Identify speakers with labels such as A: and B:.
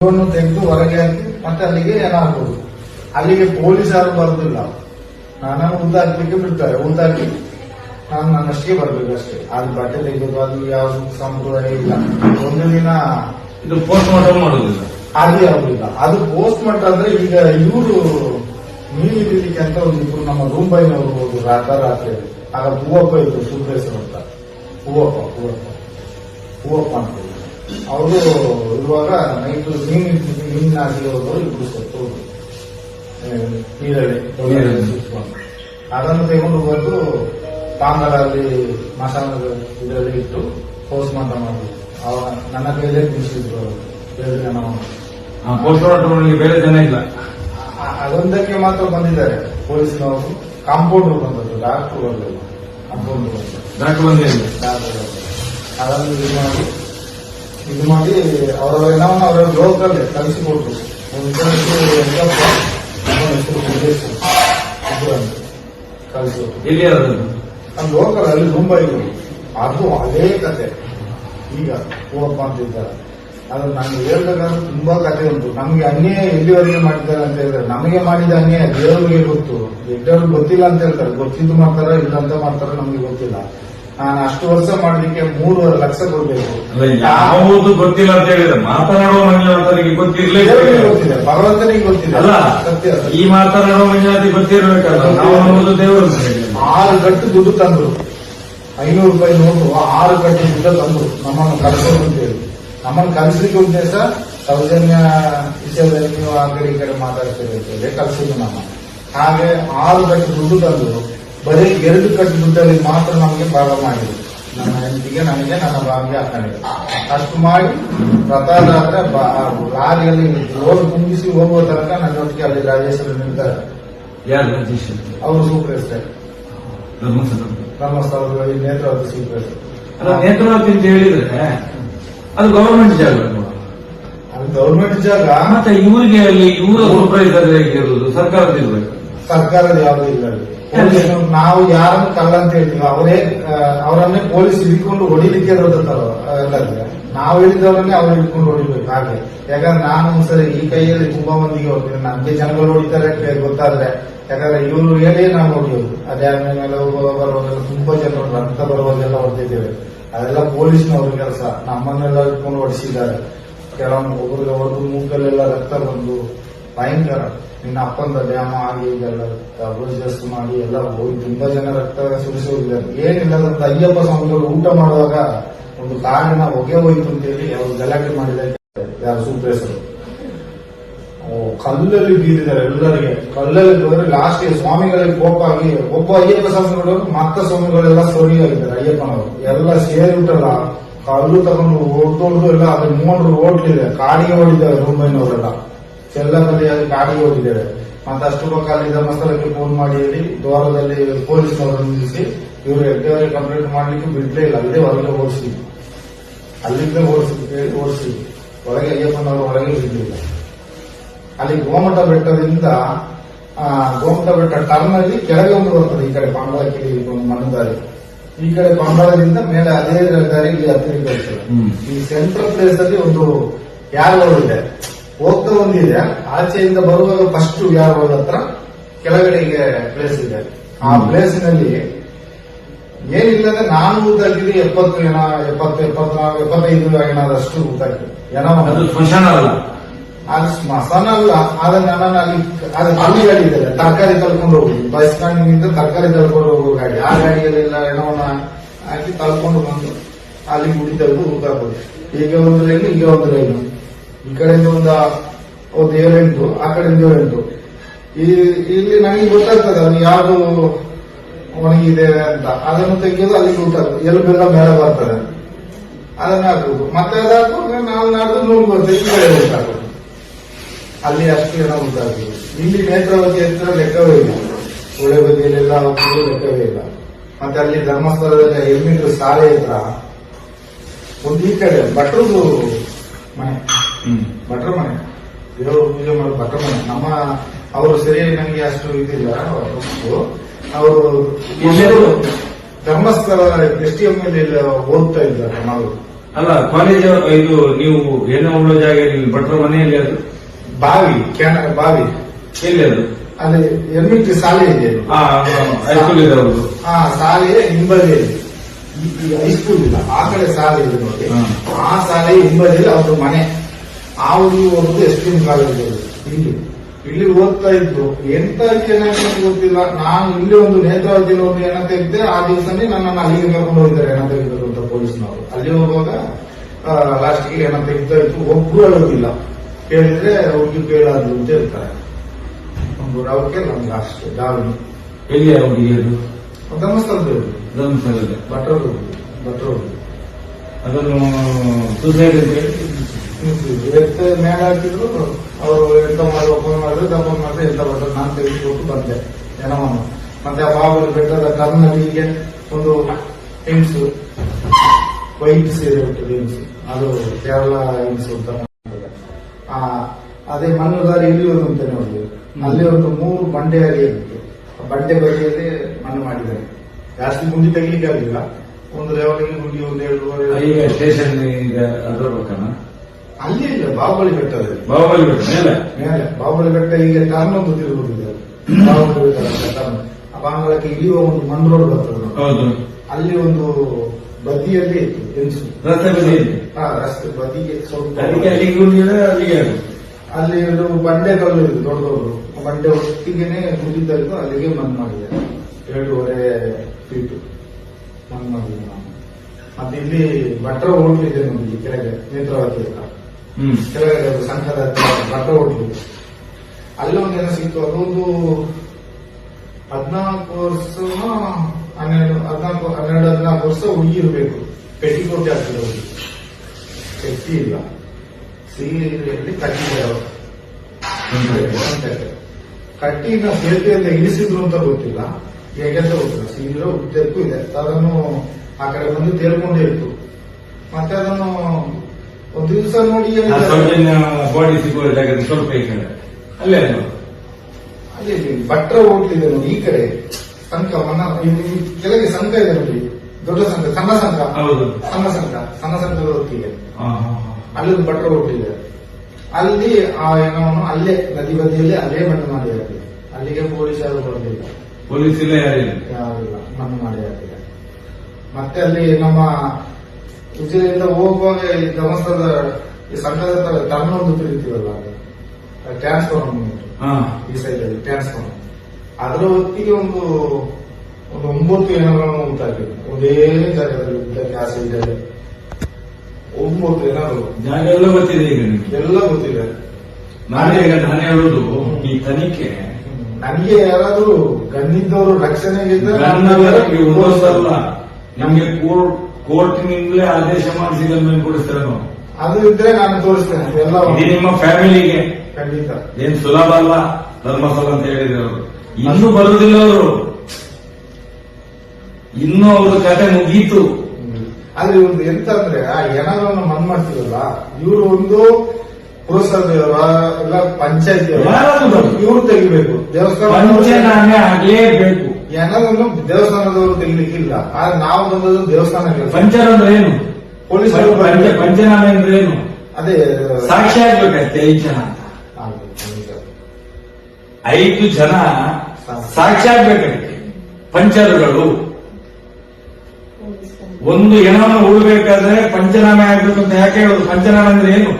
A: ಇವನು ತೆಗೆದು ಹೊರಗೆ ಹಾಕಿ ಮತ್ತೆ ಅಲ್ಲಿಗೆ ಏನಾಗ್ಬೋದು ಅಲ್ಲಿಗೆ ಪೊಲೀಸ್ ಯಾರು ಬರುದಿಲ್ಲ. ನಾನು ಉದ್ದಾಕ್ಲಿಕ್ಕೆ ಬಿಡ್ತಾರೆ ಉದ್ದಾಕಿ ನಾನು ನನ್ನಷ್ಟೇ ಬರ್ಬೇಕು ಅಷ್ಟೇ. ಅದು ಬಟ್ಟೆ ತೆಗೆದು ಅದು ಯಾವ್ದು ಸಂಪ್ರದಾಯ ಇಲ್ಲ. ಒಂದು ದಿನ
B: ಇದು ಪೋಸ್ಟ್ ಮಾರ್ಟಮ್ ಮಾಡುದಿಲ್ಲ.
A: ಅದು ಯಾವುದಿಲ್ಲ ಅದು ಪೋಸ್ಟ್ ಮಾರ್ಟಮ್ ಅಂದ್ರೆ ಈಗ ಇವರು ಮೀನು ಹಿಡಿಲಿಕ್ಕೆ ಅಂತ ಒಂದು ಇಬ್ರು ನಮ್ಮ ರೂಂಬೈನವರು ಹೋದ್ರು ರಾತ್ರಿ ಆಗ ಹೂವಪ್ಪ ಇದ್ರು ಸುಬ್ರೇಶ್ವರ ಅಂತ. ಹೂವಪ್ಪ ಹೂವಪ್ಪ. ಹೂವಪ್ಪ ಅಂತ. ಅವರು ಇರುವಾಗ ನೈಟು ಮೀನು ಮೀನಾಗಿ ಹೋದವರು ಇಬ್ರು ಸತ್ತು. ನೀರಲ್ಲಿ. ಅದನ್ನು ತೆಗೆದು ಬಂದು ಪಾಂಗಲಲ್ಲಿ ಮಸಾಲ ಇದರಲ್ಲಿ ಇಟ್ಟು ಪೋಸ್ಟ್ ಮಾರ್ಟಮ್ ಮಾಡಿದ್ರು ಅವಾಗ ನನ್ನ ಮೇಲೆ ತಿನ್ಸಿದ್ರು ಅವರು. ಎರಡು ಜನವನ್ನು
B: ಪೋಸ್ಟ್ ಮಾರ್ಟಮ್ ಬೇರೆ ಜನ ಇಲ್ಲ.
A: ಅದೊಂದಕ್ಕೆ ಮಾತ್ರ ಬಂದಿದ್ದಾರೆ. ಪೊಲೀಸ್ನವರು. ಕಾಂಪೌಂಡ್ ಬಂದದ್ದು ಡಾಕ್ಟರ್ ಬರಲಿಲ್ಲ ಕಾಂಪೌಂಡರ್ ಬಂದರು
B: ಬಂದಿದೆ
A: ಡಾಕ್ಟರ್ ಅದನ್ನು ಇದು ಮಾಡಿ ಇದು ಮಾಡಿ ಅವರ ನಾವು ಅವರ ಲೋಕಲ್ ಕಲಿಸಿಕೊಟ್ರು ಕಲಿಸಿಕೊಟ್ರು ನಮ್ಮ ಲೋಕಲ್ ಅಲ್ಲಿ. ಮುಂಬೈಗಳು ಅದು ಅದೇ ಕತೆ. ಈಗ ಓಪ್ ಅಂತ ಇದ್ದಾರೆ ಅದು ನಮ್ಗೆ ಹೇಳ್ಬೇಕಾದ್ರೆ ತುಂಬಾ ಕತೆ ಉಂಟು. ನಮ್ಗೆ ಅನ್ಯಾಯ ಎಲ್ಲಿವರೆಗೆ ಮಾಡಿದ್ದಾರೆ ಅಂತ ಹೇಳಿದ್ರೆ ನಮಗೆ ಮಾಡಿದ ಅನ್ಯಾಯ ದೇವರಿಗೆ ಗೊತ್ತು. ದೊಡ್ಡವ್ರಿಗೆ ಗೊತ್ತಿಲ್ಲ ಅಂತ ಹೇಳ್ತಾರೆ. ಗೊತ್ತಿದ್ದು ಮಾಡ್ತಾರ ಇಲ್ಲ ಅಂತ ಮಾಡ್ತಾರ ನಮ್ಗೆ ಗೊತ್ತಿಲ್ಲ. ನಾನು ಅಷ್ಟು ವರ್ಷ ಮಾಡಲಿಕ್ಕೆ ಮೂರುವರೆ ಲಕ್ಷ ಕೊಡಬೇಕು.
B: ಯಾವುದು ಗೊತ್ತಿಲ್ಲ ಅಂತ ಹೇಳಿದ್ರೆ ಮಾತನಾಡುವ ಮಂಜುನಾಥನಿಗೆ ಗೊತ್ತಿರ್ಲೇ
A: ಗೊತ್ತಿದೆ ಭಗವಂತನಿಗೆ ಗೊತ್ತಿದೆ.
B: ಅಲ್ಲ
A: ಸತ್ಯ.
B: ಈ ಮಾತನಾಡುವ ಮಂಜುನಾಥಿಗೆ ಗೊತ್ತಿರಬೇಕಲ್ಲ ನಾವು ಅನ್ನೋದು ದೇವರು
A: ಆರು ಗಟ್ಟು ದುಡ್ಡು ತಂದ್ರು. ಐನೂರು ರೂಪಾಯಿ ನೋಟು ಆರು ಗಟ್ಟು ದುಡ್ಡು ತಂದ್ರು. ನಮ್ಮನ್ನು ಕಳಿಸೋದು ಅಂತೇಳಿ ನಮ್ಮನ್ನು ಕಲಿಸ್ಲಿಕ್ಕೆ ಉದ್ದೇಶ ಸೌಜನ್ಯ ವಿಷಯದಲ್ಲಿ ನೀವು ಆ ಕಡೆ ಈ ಕಡೆ ಮಾತಾಡ್ತೀರಿ ಅಂತೇಳಿ ಕಲಿಸಿದ್ರು ನಮ್ಮ. ಹಾಗೆ ಆರು ಗಟ್ಟು ದುಡ್ಡು ತಂದ್ರು. ಬರೀ ಎರಡು ಕಟ್ಟು ದುಡ್ಡಲ್ಲಿ ಮಾತ್ರ ನಮಗೆ ಭಾಗ ಮಾಡಿದ್ರು ನನ್ನ ಹೆಂಡತಿಗೆ ನನಗೆ ನನ್ನ ಭಾಗ್ಯ ಹಾಕೊಂಡಿದೆ ಅಷ್ಟು ಮಾಡಿ ರಥದಾದ್ರೆ ಲಾರಿಯಲ್ಲಿ ರೋಡ್ ತುಂಬಿಸಿ ಹೋಗುವ ತನಕ ನನ್ನೊಟ್ಟಿಗೆ ಅಲ್ಲಿ ರಾಜೇಶ್ವರ ನಿಲ್ತಾರೆ
B: ಯಾರು ರಾಜೇಶ್ ಅಂತ?
A: ಅವರು ಸೂಪರ್
B: ಧರ್ಮಸ್ಥಳ
A: ಧರ್ಮಸ್ಥಳದಲ್ಲಿ ನೇತ್ರಾವತಿ ಸೂಪರ್
B: ಅಲ್ಲ ನೇತ್ರಾವತಿ ಅಂತ ಹೇಳಿದ್ರೆ ಅದು ಗವರ್ಮೆಂಟ್ ಜಾಗ ಗವರ್ಮೆಂಟ್
A: ಅದು ಗೌರ್ಮೆಂಟ್ ಜಾಗ.
B: ಮತ್ತೆ ಇವರಿಗೆ ಅಲ್ಲಿ ಇವರ ಸೂಪರ್ವೈಸರ್ ಇರುವುದು ಸರ್ಕಾರದ ಇರ್ಬೇಕು
A: ಸರ್ಕಾರದ ಯಾವುದು ಇಲ್ಲ ನಾವು ಯಾರನ್ನು ಕಳ್ಳ ಅಂತ ಹೇಳ್ತೀವಿ ಅವರೇ ಅವರನ್ನೇ ಪೊಲೀಸ್ ಹಿಡ್ಕೊಂಡು ಹೊಡಿಲಿಕ್ಕೆ ಎಲ್ಲರಿಗೆ. ನಾವು ಹಿಡಿದವರನ್ನೇ ಅವ್ರು ಹಿಡ್ಕೊಂಡು ಹೊಡಿಬೇಕು, ಹಾಗೆ. ಯಾಕಂದ್ರೆ ನಾನು ಒಂದ್ಸರಿ ಈ ಕೈಯಲ್ಲಿ ತುಂಬಾ ಮಂದಿಗೆ ಹೋಗ್ತೀನಿ ನಮ್ಗೆ ಜನಗಳು ಹೊಡಿತಾರೆ ಗೊತ್ತಾದ್ರೆ, ಯಾಕಂದ್ರೆ ಇವರು ಹೇಳಿ ನಾವು ಹೊಡಿಯೋದು. ಅದೇ ಮೇಲೆ ಬರುವಾಗೆಲ್ಲ ತುಂಬಾ ಜನರು ರಕ್ತ ಬರುವಾಗೆಲ್ಲ ಹೊಡೆದಿದ್ದೇವೆ. ಅದೆಲ್ಲ ಪೊಲೀಸ್ನವ್ರ ಕೆಲಸ. ನಮ್ಮನ್ನೆಲ್ಲ ಇಟ್ಕೊಂಡು ಹೊಡಿಸಿದ್ದಾರೆ. ಕೆಲವೊಂದು ಒಬ್ಬರಿಗೆ ಹೊಡೆದು, ಮೂಕಲ್ಲೆಲ್ಲ ರಕ್ತ ಬಂದು ಭಯಂಕರ. ನಿನ್ನ ಅಪ್ಪಂದ ಡ್ಯಾಮ ಆಗಿ ಅಪೋಸಿಸ್ ಮಾಡಿ ಎಲ್ಲ ಹೋಗಿ ತುಂಬಾ ಜನ ರಕ್ತ ಸುರಿಸೋದಿಲ್ಲ ಏನಿಲ್ಲದಂತ ಅಯ್ಯಪ್ಪ ಸ್ವಾಮಿಗಳು ಊಟ ಮಾಡುವಾಗ ಒಂದು ಕಾರಿನ ಹೊಗೆ ಹೋಯ್ತು ಅಂತೇಳಿ ಅವರು ಗಲಾಟೆ ಮಾಡಿದ್ದಾರೆ. ಯಾರು ಸೂಪ್ರೇಸರು ಕಲ್ಲಲ್ಲಿ ಬೀರಿದ್ದಾರೆ ಎಲ್ಲರಿಗೆ. ಕಲ್ಲಲ್ಲಿ ಹೋದ್ರೆ ಲಾಸ್ಟ್ ಸ್ವಾಮಿಗಳಿಗೆ ಕೋಪ ಆಗಿ, ಒಬ್ಬ ಅಯ್ಯಪ್ಪ ಸ್ವಾಮಿಗಳು ಮತ್ತ ಸ್ವಾಮಿಗಳೆಲ್ಲ ಸೊರಿ ಆಗಿದ್ದಾರೆ ಅಯ್ಯಪ್ಪನವರು. ಎಲ್ಲ ಸೇರಿಬಿಟ್ಟಲ್ಲ ಕಲ್ಲು ತಗೊಂಡು ಓಡ್ದೊಡ್ದು ಎಲ್ಲ ಅದ್ರ ಮೂವರು ಓಡ್ಲಿದೆ. ಕಾಡಿಗೆ ಓಡಿದ್ದಾರೆ ಮುಂಬೈನವರೆಲ್ಲ ಚೆಲ್ಲಬಲ್ಲಿಯಾಗಿ ಗಾಡಿ ಹೋಗಿದ್ದೇವೆ. ಮತ್ತೆ ಅಷ್ಟು ಪಕ್ಕ ಅಲ್ಲಿ ಧರ್ಮಸ್ಥಳಕ್ಕೆ ಫೋನ್ ಮಾಡಿ ಹೇಳಿ ದ್ವಾರದಲ್ಲಿ ಪೊಲೀಸ್ನವರನ್ನು ನಿಲ್ಲಿಸಿ ಇವರು ಹೆಗ್ಡೆಯವರಿಗೆ ಕಂಪ್ಲೀಟ್ ಮಾಡ್ಲಿಕ್ಕೆ ಬಿಡ್ಲೇ ಇಲ್ಲ. ಅಲ್ಲೇ ಹೊರಗೆ ಓಡಿಸಿ ಅಲ್ಲಿಂದ ಓಡಿಸಿ ಹೊರಗೆ ಒಳಗೆ ಅಯ್ಯಪ್ಪನವರು ಹೊರಗೆ ಬಿಡಲಿಲ್ಲ ಅಲ್ಲಿ ಗೋಮಟ ಬೆಟ್ಟದಿಂದ ಗೋಮಟ ಬೆಟ್ಟ ಟರ್ನ್ ಅಲ್ಲಿ ಕೆಳಗೆ ಒಂದು ಬರ್ತದೆ. ಈ ಕಡೆ ಪಾಂಡವಕ್ಕೆ ಒಂದು ಮಣ್ಣು ಈ ಕಡೆ ಬಾಂಬಳದಿಂದ ಮೇಲೆ ಅದೇ ದಾರಿ ಇಲ್ಲಿ ಹತ್ತಿರ ಬರ್ತದೆ ಈ ಸೆಂಟ್ರಲ್ ಪ್ಲೇಸ್ ಅಲ್ಲಿ ಒಂದು ಯಾರು ಇದೆ ಹೋಗ್ತಾ ಒಂದಿದೆ ಆಚೆಯಿಂದ ಬರುವಾಗ ಫಸ್ಟ್ ಯಾರು ಹತ್ರ ಕೆಳಗಡೆಗೆ ಪ್ಲೇಸ್ ಇದೆ. ಆ ಪ್ಲೇಸಿನಲ್ಲಿ ಏನಿಲ್ಲದೆ ನಾನು ಊತಾಕಿದ್ರೆ ಎಪ್ಪತ್ತು ಜನ ಎಪ್ಪತ್ತು ಎಪ್ಪತ್ನಾಲ್ಕು ಎಪ್ಪತ್ತೈದು ಏನಾದಷ್ಟು ಊದಾಗಿದೆ ಏನೋ
B: ಅದು ಸ್ಮಶಾನ ಅಲ್ಲ.
A: ಅದು ಸ್ಮಶಾನ ಅಲ್ಲ. ಆದ್ರೆ ನಾನು ಅಲ್ಲಿ ಅದು ಅಲ್ಲಿ ಗಾಡಿ ಇದೆ. ತರಕಾರಿ ತಳ್ಕೊಂಡು ಹೋಗಿ. ಬಸ್ ಸ್ಟ್ಯಾಂಡಿನಿಂದ ತರಕಾರಿ ತಳ್ಕೊಂಡು ಹೋಗೋ ಗಾಡಿ. ಆ ಗಾಡಿಯಲ್ಲೆಲ್ಲ ಹೆಣವನ್ನ ಹಾಕಿ ತಳ್ಕೊಂಡು ಬಂದು ಅಲ್ಲಿ ಗುಡಿ ತೆಗೆದು ಊಟ ಈಗ ಒಂದು ರೈಲು ಈಗ ಒಂದು ಲೈನು ಈ ಕಡೆಯಿಂದ ಒಂದು ಒಂದು ಏಳೆಂಟು ಆ ಕಡೆಯಿಂದ ಏಳೆಂಟು ಈ, ಇಲ್ಲಿ ನನಗೆ ಗೊತ್ತಾಗ್ತದೆ ಅದು ಯಾವುದು ಒಣಗಿದೆ ಅಂತ. ಅದನ್ನು ತೆಗೆಯೋದು ಅಲ್ಲಿ ಊಟ ಎಲುಬೆಲ್ಲ ಮೇಲೆ ಬರ್ತದೆ. ಅದನ್ನ ಹಾಕುದು ಮತ್ತೆ ಅದು ನಾವು ನಾಡ್ದು ನೂರು ಬರ್ತದೆ. ಈ ಕಡೆ ಊಟ ಅಲ್ಲಿ ಅಷ್ಟು ಜನ ಉಂಟಾಗ್ತದೆ ಇಲ್ಲಿ ನೇತ್ರಾವತಿ ಹತ್ರ ಲೆಕ್ಕವೇ ಇಲ್ಲ. ಒಳ್ಳೆ ಬದಿಯಲ್ಲೆಲ್ಲ ಲೆಕ್ಕವೇ ಇಲ್ಲ. ಮತ್ತೆ ಅಲ್ಲಿ ಧರ್ಮಸ್ಥಳದಲ್ಲಿ ಹೆಲ್ಮೆಟ್ ಶಾಲೆ ಹತ್ರ. ಒಂದು ಈ ಕಡೆ ಭಟ್ರದು ಮನೆ. ಭಟ್ರ ಮನೆ. ದೇವರು ಪೂಜೆ ಮಾಡೋ ಭಟ್ರ ಮನೆ. ನಮ್ಮ ಅವರು ಸರಿಯಾಗಿ ನನಗೆ ಅಷ್ಟು ಇದಿಲ್ಲ. ಅವರು ಧರ್ಮಸ್ಥಳ ಎಸ್ ಟಿ ಎಂ ಓದ್ತಾ ಇದ್ದಾರೆ ನಾವು
B: ಅಲ್ಲ ಕಾಲೇಜ್ ಇದು ನೀವು ಏನೋ ಉಳ್ಳೋ ಜಾಗ ಭಟ್ರ ಮನೆಯಲ್ಲಿ ಅದು?
A: ಬಾವಿ ಕ್ಯಾನ ಬಾವಿ.
B: ಎಲ್ಲಿ ಅದು?
A: ಅಲ್ಲಿ ಟಿ ಶಾಲೆ ಇದೆ
B: ಹೈಸ್ಕೂಲ್ ಇದೆ ಅವರು
A: ಆ ಶಾಲೆಯ ಹಿಂಬದಿ ಹೈಸ್ಕೂಲ್ ಇಲ್ಲ ಆ ಕಡೆ ಶಾಲೆ ಇದೆ ನೋಡಿ. ಆ ಶಾಲೆ ಹಿಂಬದಿಯಲ್ಲಿ ಅವ್ರ ಮನೆ. ಆ ಹುಡುಗಿ ಒಂದು ಎಸ್ ಟಿ ಕಾಲೇಜ್ ಇಲ್ಲಿ ಇಲ್ಲಿ ಓದ್ತಾ ಇದ್ರು. ಎಂತ ಚೆನ್ನಾಗಿ ಗೊತ್ತಿಲ್ಲ. ನಾನು ಇಲ್ಲಿ ಒಂದು ನೇತ್ರಾವತಿಯಲ್ಲಿ ಒಂದು ಏನ ತೆಗೆದೆ ಆ ದಿವಸನೇ ನನ್ನನ್ನು ಅಲ್ಲಿಗೆ ಕರ್ಕೊಂಡು ಹೋಗಿದ್ದಾರೆ ಏನ ತೆಗೆದರು ಅಂತ ಪೊಲೀಸ್ನವರು. ಅಲ್ಲಿ ಹೋಗುವಾಗ ಲಾಸ್ಟ್ಗೆ ಏನ ತೆಗಿತಾ ಇತ್ತು ಒಬ್ರು ಹೇಳೋದಿಲ್ಲ. ಕೇಳಿದ್ರೆ ಹುಡುಗಿ ಕೇಳಾದ್ರು ಅಂತ ಹೇಳ್ತಾರೆ. ಒಂದು ರವಕ್ಕೆ ನಮ್ಗೆ ಅಷ್ಟೇ ದಾವಣಿ
B: ಎಲ್ಲಿ ಆ ಹುಡುಗಿ ಅದು
A: ಧರ್ಮಸ್ಥಳದಲ್ಲಿ
B: ಧರ್ಮಸ್ಥಳದಲ್ಲಿ
A: ಭಟ್ರು ಭಟ್ರು
B: ಅದನ್ನು ಸೂಸೈಡ್ ಅಂತ ಹೇಳಿ?
A: ಎತ್ತ ಮೇಲೆ ಹಾಕಿದ್ರು ಅವರು ಎಂತ ಮಾಡಿ ಓಪನ್ ಮಾಡಿದ್ರು ದಪ್ಪನ್ ಮಾಡಿದ್ರೆ ಎಂತ ಬರ್ತದೆ ನಾನು ತೆಗೆದುಕೊಟ್ಟು ಬಂದೆ ಜನವನ್ನು. ಮತ್ತೆ ಆ ಬಾಬು ಬೆಟ್ಟದ ಕರ್ನಲ್ಲಿಗೆ ಒಂದು ಹೆಂಗ್ಸು ವೈಟ್ ಸೀರೆ ಉಂಟು ಹೆಂಗ್ಸು ಅದು ಕೇರಳ ಹೆಂಗ್ಸು ಅಂತ ಅದೇ ಮಣ್ಣುದಾರಿ ಇಲ್ಲಿ ಒಂದು ಅಂತ ನೋಡಿ. ಅಲ್ಲಿ ಒಂದು ಮೂರು ಬಂಡೆ ಅಲ್ಲಿ ಇತ್ತು ಬಂಡೆ ಬದಿಯಲ್ಲಿ ಮಣ್ಣು ಮಾಡಿದ್ದಾರೆ. ಜಾಸ್ತಿ ಗುಂಡಿ ತೆಗಿಲಿಕ್ಕೆ ಆಗಲಿಲ್ಲ. ಒಂದು ಲೆವೆಲ್ಗೆ ಗುಂಡಿ ಒಂದು ಎರಡೂವರೆ
B: ಈಗ ಸ್ಟೇಷನ್ ಈಗ ಅದರ
A: ಅಲ್ಲಿ ಇಲ್ಲ ಬಾಹುಬಲಿ ಬೆಟ್ಟದಲ್ಲಿ
B: ಬಾಹುಬಲಿ ಬೆಟ್ಟ ಮೇಲೆ.
A: ಮೇಲೆ. ಬಾಹುಬಲಿ ಬೆಟ್ಟ ಈಗ ಕಾರಣ ಒಂದು ತಿರುಗುತ್ತಿದೆ ಬಾಹುಬಲಿ ಬೆಟ್ಟ ಟರ್ನ್ ಆ ಬಾಂಗ್ಲಕ್ಕೆ ಇಳಿಯುವ ಒಂದು ಮಣ್ಣು ರೋಡ್ ಬರ್ತದೆ.
B: ಹೌದು.
A: ಅಲ್ಲಿ ಒಂದು ಬದಿಯಲ್ಲಿ ಇತ್ತು
B: ರಸ್ತೆ ಬದಿಯಲ್ಲಿ
A: ಆ ರಸ್ತೆ ಬದಿಗೆ ಸ್ವಲ್ಪ
B: ಅದಕ್ಕೆ ಅಲ್ಲಿಗೆ ಹೋಗಿದ್ರೆ ಅಲ್ಲಿಗೆ
A: ಅಲ್ಲಿ ಒಂದು ಬಂಡೆ ಇದೆ ದೊಡ್ಡವರು ಆ ಬಂಡೆ ಒಟ್ಟಿಗೆನೆ ಕುದಿತಾ ಅಲ್ಲಿಗೆ ಮಣ್ಣು ಮಾಡಿದೆ. ಎರಡೂವರೆ ಫೀಟ್ ಮಣ್ಣು ಮಾಡಿದ್ದೆ ನಾನು. ಮತ್ತೆ ಇಲ್ಲಿ ಭಟ್ರ ಹೋಟ್ಲಿದೆ ಇಲ್ಲಿ ಕೆಳಗೆ ನೇತ್ರಾವತಿ ಕೆಳಗಡೆ ಒಂದು ಸಂಘದ ಹತ್ರ ಭಟ್ರ ಹೋಟ್ಲು ಇದೆ ಅಲ್ಲಿ ಒಂದು ಏನೋ ಸಿಕ್ತು ಅದೊಂದು ಹದಿನಾಲ್ಕು ವರ್ಷ ಹನ್ನೆರಡು ಹದಿನಾಲ್ಕು ಹನ್ನೆರಡು ಹದಿನಾಲ್ಕು ವರ್ಷ ಹುಡುಗಿ ಇರಬೇಕು ಪೆಟ್ಟಿಕೋಟೆ ಆಗ್ತದೆ ಹುಡುಗಿ ಶಕ್ತಿ ಇಲ್ಲ. ಸೀರೆಯಲ್ಲಿ ಕಟ್ಟಿದ್ದಾರೆ ಅವರು. ಕಟ್ಟಿ ನಾವು ಸೇತುವೆಯಿಂದ ಇಳಿಸಿದ್ರು ಅಂತ ಗೊತ್ತಿಲ್ಲ. ಹೇಗೆಂತ ಗೊತ್ತಿಲ್ಲ. ಸೀರೆ ಉದ್ದಕ್ಕೂ ಇದೆ. ಅದನ್ನು ಆ ಕಡೆ ಬಂದು ತೇಲ್ಕೊಂಡೇ ಇತ್ತು. ಮತ್ತೆ ಅದನ್ನು ಒಂದು ದಿವಸ ನೋಡಿ
B: ಸೌಜನ್ಯ ಬಾಡಿ ಸಿಗುವ ಜಾಗದ ಸ್ವಲ್ಪ ಈ ಕಡೆ. ಅಲ್ಲೇ ಅದು.
A: ಅದೇ ಭಟ್ರ ಹೋಗ್ತಿದೆ ನೋಡಿ ಈ ಕಡೆ. ಸಂಘ ಮನ ಕೆಳಗೆ ಸಂಘ ಇದೆ ನೋಡಿ. ದೊಡ್ಡ ಸಂಘ ಸಣ್ಣ ಸಂಘ.
B: ಹೌದು.
A: ಸಣ್ಣ ಸಂಘ ಸಣ್ಣ ಸಂಘದ ಹೊತ್ತಿಗೆ
B: ಹಾ, ಹಾ, ಹಾ.
A: ಅಲ್ಲಿ ಒಂದು ಭಟ್ರ ಹೋಗ್ತಿದೆ. ಅಲ್ಲಿ ಆ ಏನೋ ಅಲ್ಲೇ ನದಿ ಬದಿಯಲ್ಲಿ ಅಲ್ಲೇ ಮಣ್ಣು ಮಾಡಿದ್ದಾರೆ. ಅಲ್ಲಿಗೆ ಪೊಲೀಸ್ ಯಾರು ಬರಲಿಲ್ಲ
B: ಪೊಲೀಸ್ ಇಲ್ಲ ಯಾರಿಲ್ಲ.
A: ಯಾರಿಲ್ಲ. ಮಣ್ಣು ಮಾಡಿದ್ದಾರೆ. ಮತ್ತೆ ಅಲ್ಲಿ ನಮ್ಮ ಉಜಿರೆಯಿಂದ ಹೋಗುವಾಗ ಈ ಧರ್ಮಸ್ಥಳದ ಈ ಸಂಘದ ಧರ್ಮ ಒಂದು ತಿಳಿತೀವಲ್ಲ ಟ್ರಾನ್ಸ್ಫಾರ್ಮ್ ಈ ಸೈಡ್ ಅಲ್ಲಿ ಟ್ರಾನ್ಸ್ಫಾರ್ಮ್ ಅದರ ಹೊತ್ತಿಗೆ ಒಂದು ಒಂದು ಒಂಬತ್ತು ಏನಗಳನ್ನು ಉಂಟಾಗಿದೆ. ಒಂದೇ ಜಾಗದಲ್ಲಿ ಉಂಟಾಗಿ ಆ ಸೈಡ್ ಅಲ್ಲಿ. ಒಂಬತ್ತು ಏನಾದ್ರು
B: ಜಾಗ ಎಲ್ಲ ಗೊತ್ತಿದೆ ಈಗ ನಿಮ್ಗೆ.
A: ಎಲ್ಲ ಗೊತ್ತಿದೆ.
B: ನಾನೇ ಈಗ ನಾನೇ ಹೇಳುದು ಈ ತನಿಖೆ.
A: ನನಗೆ ಯಾರಾದ್ರೂ ಗಣ್ಣಿದ್ದವರು ರಕ್ಷಣೆಗಿದ್ದ
B: ನಿಮ್ಗೆ ಕೋರ್ಟ್ ಕೋರ್ಟಿನಿಂದಲೇ ಆದೇಶ ಮಾಡಿಸಿ ಮೇಲೆ ಕೊಡಿಸ್ತಾರೆ ನಾವು?
A: ಅದು ಇದ್ರೆ ನಾನು ತೋರಿಸ್ತೇನೆ ಎಲ್ಲ
B: ಇದು ನಿಮ್ಮ ಫ್ಯಾಮಿಲಿಗೆ.
A: ಖಂಡಿತ.
B: ಏನ್ ಸುಲಭ ಅಲ್ಲ ಧರ್ಮಸ್ಥಳ ಅಂತ ಹೇಳಿದ್ರು ಅವರು. ಇನ್ನೂ ಬರುವುದಿಲ್ಲ ಅವರು. ಇನ್ನೂ ಅವ್ರ ಕತೆ ಮುಗೀತು.
A: ಆದ್ರೆ ಒಂದು ಎಂತ ಅಂದ್ರೆ ಆ ಎಣಗಳನ್ನು ಮನ್ ಮಾಡ್ತಿರಲ್ಲ ಇವರು ಒಂದು ಪುರಸಭೆಯವರ ಎಲ್ಲ ಪಂಚಾಯತಿ
B: ಯಾರಾದ್ರೂ ಬರ್ಲಿ.
A: ಇವ್ರು ತೆಗಿಬೇಕು. ದೇವಸ್ಥಾನ
B: ಪಂಚನಾಮೆ ಆಗ್ಲೇಬೇಕು.
A: ಎಣವನ್ನು ದೇವಸ್ಥಾನದವರು ತೆಗಿಲಿಕ್ಕಿಲ್ಲ ಆದ್ರೆ ನಾವು ಬಂದದ್ದು ದೇವಸ್ಥಾನ
B: ಪಂಚರ ಅಂದ್ರೆ ಏನು
A: ಪೊಲೀಸರು
B: ಪಂಚನಾಮ ಪಂಚನಾಮೆ ಅಂದ್ರೆ ಏನು?
A: ಅದೇ
B: ಸಾಕ್ಷಿ ಆಗ್ಬೇಕಷ್ಟೇ ಐದು ಜನ ಅಂತ. ಐದು ಜನ ಸಾಕ್ಷಿ ಆಗ್ಬೇಕಷ್ಟೇ ಪಂಚರುಗಳು. ಒಂದು ಹೆಣವನ್ನು ಉಳ್ಬೇಕಾದ್ರೆ ಪಂಚನಾಮೆ ಆಗ್ಬೇಕು ಅಂತ ಯಾಕೆ ಹೇಳೋದು? ಪಂಚನಾಮೆ ಅಂದ್ರೆ ಏನು?